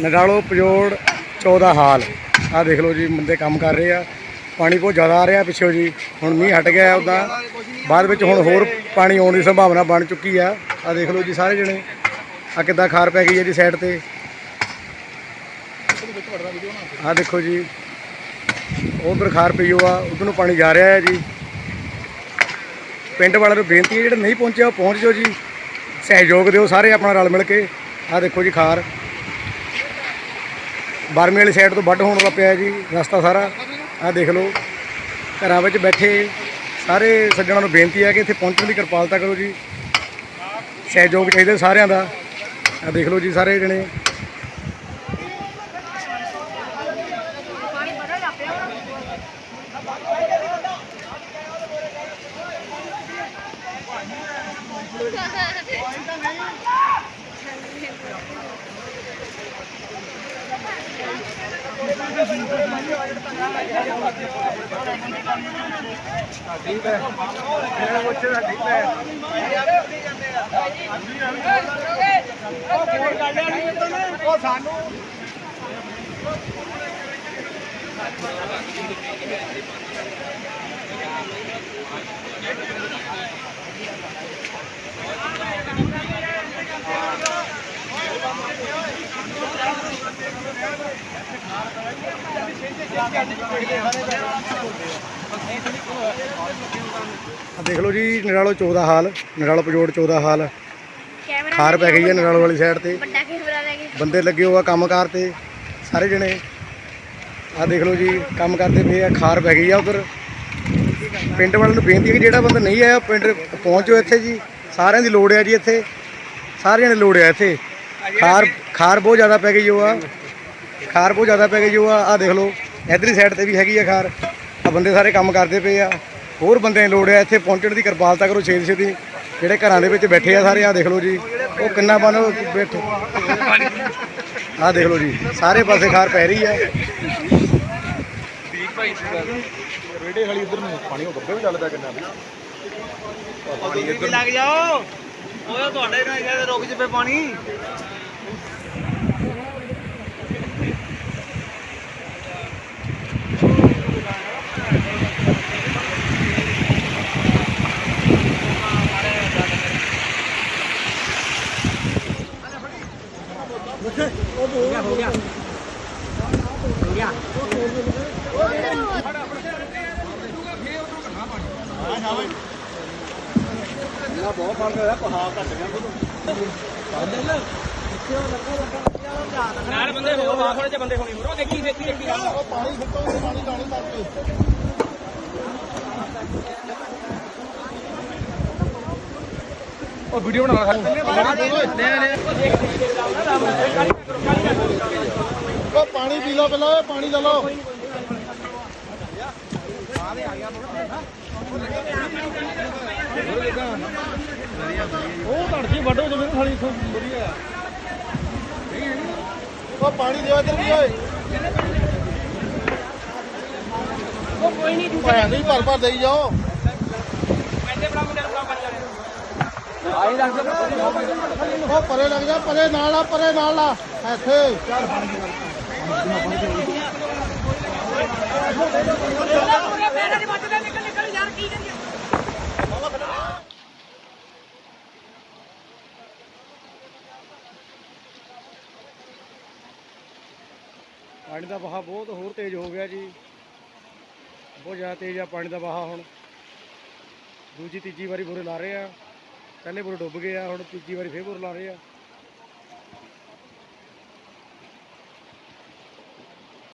ਨਗਾਲੋ ਪਜੋੜ 14 ਹਾਲ। ਆ ਦੇਖ ਲਓ ਜੀ, ਬੰਦੇ ਕੰਮ ਕਰ ਰਹੇ ਆ। ਪਾਣੀ ਬਹੁਤ ਜ਼ਿਆਦਾ ਆ ਰਿਹਾ ਪਿੱਛੋਂ ਜੀ। ਹੁਣ ਮੀਂਹ ਹਟ ਗਿਆ ਉਦਾਂ। ਬਾਅਦ ਵਿੱਚ ਹੁਣ ਹੋਰ ਪਾਣੀ ਆਉਣ ਦੀ ਸੰਭਾਵਨਾ ਬਣ ਚੁੱਕੀ ਆ। ਆ ਦੇਖ ਲਓ ਜੀ ਸਾਰੇ ਜਣੇ। ਆ ਕਿੱਦਾਂ ਖਾਰ ਪੈ ਗਈ ਹੈ ਜੀ ਸਾਈਡ ਤੇ। ਆ ਦੇਖੋ ਜੀ। ਉਧਰ ਖਾਰ ਪਈ ਓ ਆ। ਉਧਰ ਨੂੰ ਪਾਣੀ ਜਾ ਰਿਹਾ ਹੈ ਜੀ। ਪਿੰਡ ਵਾਲਿਆਂ ਨੂੰ ਬੇਨਤੀ ਹੈ, ਜਿਹੜਾ ਨਹੀਂ ਪਹੁੰਚਿਆ ਉਹ ਪਹੁੰਚ ਜਾਓ ਜੀ। ਸਹਿਯੋਗ ਦਿਓ ਸਾਰੇ ਆਪਣਾ ਰਲ ਮਿਲ ਕੇ। ਆ ਦੇਖੋ ਜੀ ਖਾਰ। ਬਾਰਮੀ ਵਾਲੀ ਸਾਈਡ ਤੋਂ ਵੱਢ ਹੋਣ ਦਾ ਪਿਆ ਜੀ, ਰਸਤਾ ਸਾਰਾ। ਆਹ ਦੇਖ ਲਓ, ਘਰਾਂ ਵਿੱਚ ਬੈਠੇ, ਸਾਰੇ ਸੱਜਣਾਂ ਨੂੰ ਬੇਨਤੀ ਹੈ ਕਿ ਇੱਥੇ ਪਹੁੰਚਣ ਦੀ ਕਿਰਪਾਲਤਾ ਕਰੋ ਜੀ। ਸਹਿਯੋਗ ਚਾਹੀਦਾ ਸਾਰਿਆਂ ਦਾ। ਆਹ ਦੇਖ ਲਓ ਜੀ ਸਾਰੇ ਜਣੇ। ਠੀਕ ਹੈ ਮੇਰਾ ਬੱਚੇ ਦਾ ਠੀਕ ਹੈ ਉਹ ਸਾਨੂੰ Thank you. ਆ ਦੇਖ ਲਓ ਜੀ ਨਰਾਲੋ 14 ਹਾਲ ਨਰਾਲੋ ਪਜੋੜ 14 ਹਾਲ। ਖਾਰ ਪੈ ਗਈ ਹੈ ਨਰਾਲੋ ਵਾਲੀ ਸਾਈਡ ਤੇ। ਵੱਡਾ ਕੈਮਰਾ ਲੈ ਕੇ। ਬੰਦੇ ਲੱਗੇ ਹੋਆ ਕੰਮਕਾਰ ਤੇ ਸਾਰੇ ਜਣੇ। ਆ ਦੇਖ ਲਓ ਜੀ ਕੰਮ ਕਰਦੇ ਪਏ ਆ ਖਾਰ ਪੈ ਗਈ ਆ ਉਧਰ। ਪਿੰਡ ਵਾਲਿਆਂ ਨੂੰ ਬੇਨਤੀ ਹੈ ਕਿ ਜਿਹੜਾ ਬੰਦਾ ਨਹੀਂ ਆਇਆ ਪਿੰਡ ਪਹੁੰਚੋ ਇੱਥੇ ਜੀ। ਸਾਰਿਆਂ ਦੀ ਲੋੜ ਹੈ ਜੀ ਇੱਥੇ। ਸਾਰਿਆਂ ਦੀ ਲੋੜ ਹੈ ਇੱਥੇ। ਖਾਰ ਖਾਰ ਬਹੁਤ ਜ਼ਿਆਦਾ ਪੈ ਗਈ ਹੋਆ ਖਾਰ ਬਹੁਤ ਜ਼ਿਆਦਾ ਪੈ ਗਈ ਹੋਆ ਆ ਦੇਖ ਲਓ ਇਧਰਲੀ ਸਾਈਡ ਤੇ ਵੀ ਹੈਗੀ ਆ ਖਾਰ। ਆ ਬੰਦੇ ਸਾਰੇ ਕੰਮ ਕਰਦੇ ਪਏ ਆ। ਹੋਰ ਬੰਦਿਆਂ ਦੀ ਲੋੜ ਹੈ ਇੱਥੇ ਪਹੁੰਚਣ ਦੀ ਕਿਰਪਾਲਤਾ ਕਰੋ ਛੇਤੀ ਛੇਤੀ। ਜਿਹੜੇ ਘਰਾਂ ਦੇ ਵਿੱਚ ਬੈਠੇ ਆ ਸਾਰੇ ਆ ਦੇਖ ਲਓ ਜੀ ਉਹ ਕਿੰਨਾ ਬਨ ਬੈਠੇ। ਆ ਦੇਖ ਲਓ ਜੀ ਸਾਰੇ ਪਾਸੇ ਖਾਰ ਪੈ ਰਹੀ ਹੈ ਰੇੜੇ ਵਾਲੀ ਉਧਰ ਨੂੰ। ਪਾਣੀ ਉਹ ਗੱਬੇ ਵੀ ਚੱਲਦਾ ਕਿੰਨਾ ਵੀ ਲੱਗ ਜਾਓ। ਓਏ ਤੁਹਾਡੇ ਨਾਲ ਰੁਕ ਜਵੇ ਪਾਣੀ। ਨਾਲ ਬੰਦੇ ਹੋ ਬਾਹਰ ਥੋੜੇ ਜਿਹੇ ਬੰਦੇ ਹੋਣੇ ਹੋਰ ਦੇਖੀ ਦੇਖੀ ਦੇਖੀ ਉਹ ਵੀਡੀਓ ਬਣਾ ਉਹ ਪਾਣੀ ਪੀ ਲਓ ਪਹਿਲਾਂ ਪਾਣੀ ਲੈ ਲਓ। ਉਹ ਧੜਕੀ ਵੱਡੋ ਜਿਵੇਂ ਖਾਲੀ ਇੱਥੋਂ। ਵਧੀਆ ਉਹ ਪਾਣੀ ਦਿਓ ਇੱਧਰ ਵੀ ਓਏ। ਉਹ ਕੋਈ ਨਹੀਂ ਭਰ ਭਰ ਦੇਈ ਜਾਓ ਪੈਸੇ ਬਣਾ ਮੁੰਡੇ ਨੂੰ ਬਣਾ ਕਰ ਉਹ ਪਰੇ ਲੱਗ ਜਾ ਪਰੇ ਨਾਲ ਆ ਪਰੇ ਨਾਲ ਆ। ਇੱਥੇ। ਪਾਣੀ ਦਾ ਵਹਾਅ ਬਹੁਤ ਹੋਰ ਤੇਜ਼ ਹੋ ਗਿਆ ਜੀ। ਬਹੁਤ ਜ਼ਿਆਦਾ ਤੇਜ਼ ਆ ਪਾਣੀ ਦਾ ਵਹਾਅ ਹੁਣ। ਦੂਜੀ ਤੀਜੀ ਵਾਰੀ ਬੁਰੇ ਲਾ ਰਹੇ ਆ। ਪਹਿਲੇ ਬੁਰੇ ਡੁੱਬ ਗਏ ਆ ਹੁਣ ਤੀਜੀ ਵਾਰੀ ਫੇਰ ਬੁਰੇ ਲਾ ਰਹੇ ਆ।